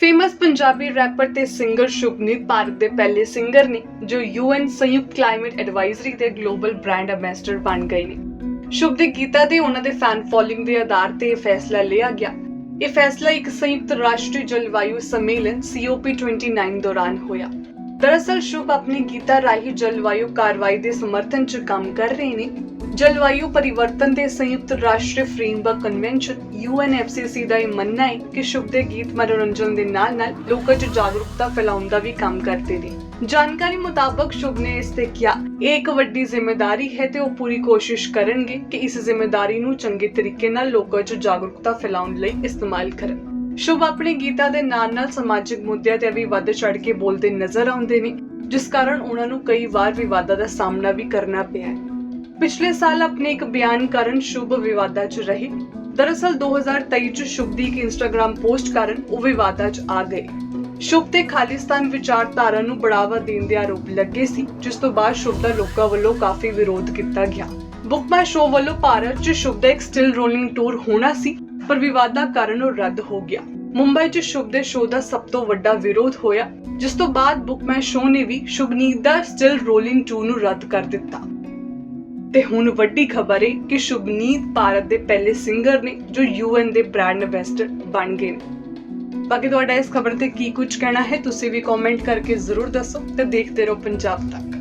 Famous Punjabi rapper ਤੇ singer Shubhneet Bharat ਦੇ ਪਹਿਲੇ ਸਿੰਗਰ ਨੇ, ਜੋ ਯੂਐਨ ਸੰਯੁਕਤ ਕਲਾਈਮੇਟ ਐਡਵਾਈਜ਼ਰੀ ਦੇ ਗਲੋਬਲ ਬ੍ਰਾਂਡ ਐਮਬੈਸਡਰ ਬਣ ਗਏ ਨੇ। ਸ਼ੁਭ ਦੇ ਗੀਤਾਂ ਤੇ ਉਹਨਾਂ ਦੇ ਫੈਨ ਫੋਲੋਇੰਗ ਦੇ ਆਧਾਰ ਤੇ ਇਹ ਫੈਸਲਾ ਲਿਆ ਗਿਆ। ਇਹ ਫੈਸਲਾ ਇੱਕ ਸੰਯੁਕਤ ਰਾਸ਼ਟਰੀ ਜਲਵਾਯੂ ਸੰਮੇਲਨ COP29 ਦੌਰਾਨ ਹੋਇਆ। ਦਰਅਸਲ, ਸ਼ੁਭ ਆਪਣੇ ਗੀਤਾਂ ਰਾਹੀਂ ਜਲਵਾਯੂ ਕਾਰਵਾਈ ਦੇ ਸਮਰਥਨ 'ਚ ਕੰਮ ਕਰ ਰਹੇ ਨੇ। ਜਲਵਾਯੂ ਪਰਿਵਰਤਨ ਦੇ ਸੰਯੁਕਤ ਰਾਸ਼ਟਰੀ ਫਰੇਮਵਰਕ ਕਨਵੈਨਸ਼ਨ UNFCCC ਦਾ ਇਹ ਮੰਨਣਾ ਹੈ ਕਿ ਸ਼ੁਭ ਦੇ ਗੀਤ ਮਨੋਰੰਜਨ ਦੇ ਨਾਲ-ਨਾਲ ਲੋਕਾਂ 'ਚ ਜਾਗਰੂਕਤਾ ਫੈਲਾਉਣ ਦਾ ਵੀ ਕੰਮ ਕਰਦੇ ਨੇ। ਜਾਣਕਾਰੀ ਮੁਤਾਬਕ ਸ਼ੁਭ ਨੇ ਇਸ ਤੇ ਕਿਹਾ, ਇਹ ਇੱਕ ਵੱਡੀ ਜ਼ਿੰਮੇਵਾਰੀ ਹੈ ਤੇ ਉਹ ਪੂਰੀ ਕੋਸ਼ਿਸ਼ ਕਰਨਗੇ ਕਿ ਇਸ ਜ਼ਿੰਮੇਵਾਰੀ ਨੂੰ ਚੰਗੇ ਤਰੀਕੇ ਨਾਲ ਲੋਕਾਂ 'ਚ ਜਾਗਰੂਕਤਾ ਫੈਲਾਉਣ ਲਈ ਇਸਤੇਮਾਲ ਕਰਨ। ਸ਼ੁਭ ਆਪਣੇ ਗੀਤਾਂ ਦੇ ਨਾਲ-ਨਾਲ ਸਮਾਜਿਕ ਮੁੱਦਿਆਂ ਤੇ ਵੀ ਵੱਧ ਚੜ ਕੇ ਬੋਲਦੇ ਨਜ਼ਰ ਆਉਂਦੇ ਨੇ, ਜਿਸ ਕਾਰਨ ਉਹਨਾਂ ਨੂੰ ਕਈ ਵਾਰ ਵਿਵਾਦਾਂ ਦਾ ਸਾਹਮਣਾ ਵੀ ਕਰਨਾ ਪਿਆ ਹੈ। ਪਿਛਲੇ ਸਾਲ ਆਪਣੇ ਇੱਕ ਬਿਆਨ ਕਾਰਨ ਸ਼ੁਭ ਵਿਵਾਦਾਂ 'ਚ ਰਹੇ। ਦਰਅਸਲ 2023 'ਚ ਸ਼ੁਭ ਦੀ ਇੱਕ ਇੰਸਟਾਗ੍ਰam ਪੋਸਟ ਕਾਰਨ ਉਹ ਵਿਵਾਦਾਂ 'ਚ ਆ ਗਏ। ਸ਼ੁਭ ਤੇ ਖਾਲਿਸਤਾਨ ਵਿਚਾਰਧਾਰਾ ਨੂੰ ਬੜਾਵਾ ਦੇਣ ਦੇ ਆਰੋਪ ਲੱਗੇ ਸੀ, ਜਿਸ ਤੋਂ ਬਾਅਦ ਸ਼ੁਭ ਦਾ ਲੋਕਾਂ ਵੱਲੋਂ ਕਾਫੀ ਵਿਰੋਧ ਕੀਤਾ ਗਿਆ। ਬੁੱਕ ਮਾਈ ਸ਼ੋ ਵੱਲੋਂ ਭਾਰਤ 'ਚ ਸ਼ੁਭ ਦਾ ਇੱਕ ਸਟਿਲ ਰੋਲਿੰਗ ਟੂਰ ਹੋਣਾ ਸੀ, ਪਰ ਵਿਵਾਦਾਂ ਕਾਰਨ ਉਹ ਰੱਦ ਹੋ ਗਿਆ। ਮੁੰਬਈ 'ਚ ਸ਼ੁਭ ਦੇ ਸ਼ੋਅ ਦਾ ਸਭ ਤੋਂ ਵੱਡਾ ਵਿਰੋਧ ਹੋਇਆ, ਜਿਸ ਤੋਂ ਬਾਅਦ ਬੁੱਕ ਮਾਈ ਸ਼ੋ ਨੇ ਵੀ ਸ਼ੁਭਨੀਤ ਦਾ ਸਟਿਲ ਰੋਲਿੰਗ ਟੂਰ ਨੂੰ ਰੱਦ ਕਰ ਦਿੱਤਾ। ਤੇ ਹੁਣ ਵੱਡੀ ਖਬਰ ਹੈ ਕਿ ਸ਼ੁਭਨੀਤ ਭਾਰਤ ਦੇ ਪਹਿਲੇ ਸਿੰਗਰ ਨੇ ਜੋ ਯੂਐਨ ਦੇ ਬ੍ਰਾਂਡ ਐਮਬੈਸਡਰ ਬਣ ਗਏ ਨੇ। ਬਾਕੀ ਤੁਹਾਡਾ ਇਸ ਖਬਰ ਤੇ ਕੀ ਕੁਝ ਕਹਿਣਾ ਹੈ, ਤੁਸੀਂ ਵੀ ਕਮੈਂਟ ਕਰਕੇ ਜ਼ਰੂਰ ਦੱਸੋ ਤੇ ਦੇਖਦੇ ਰਹੋ ਪੰਜਾਬ ਤੱਕ।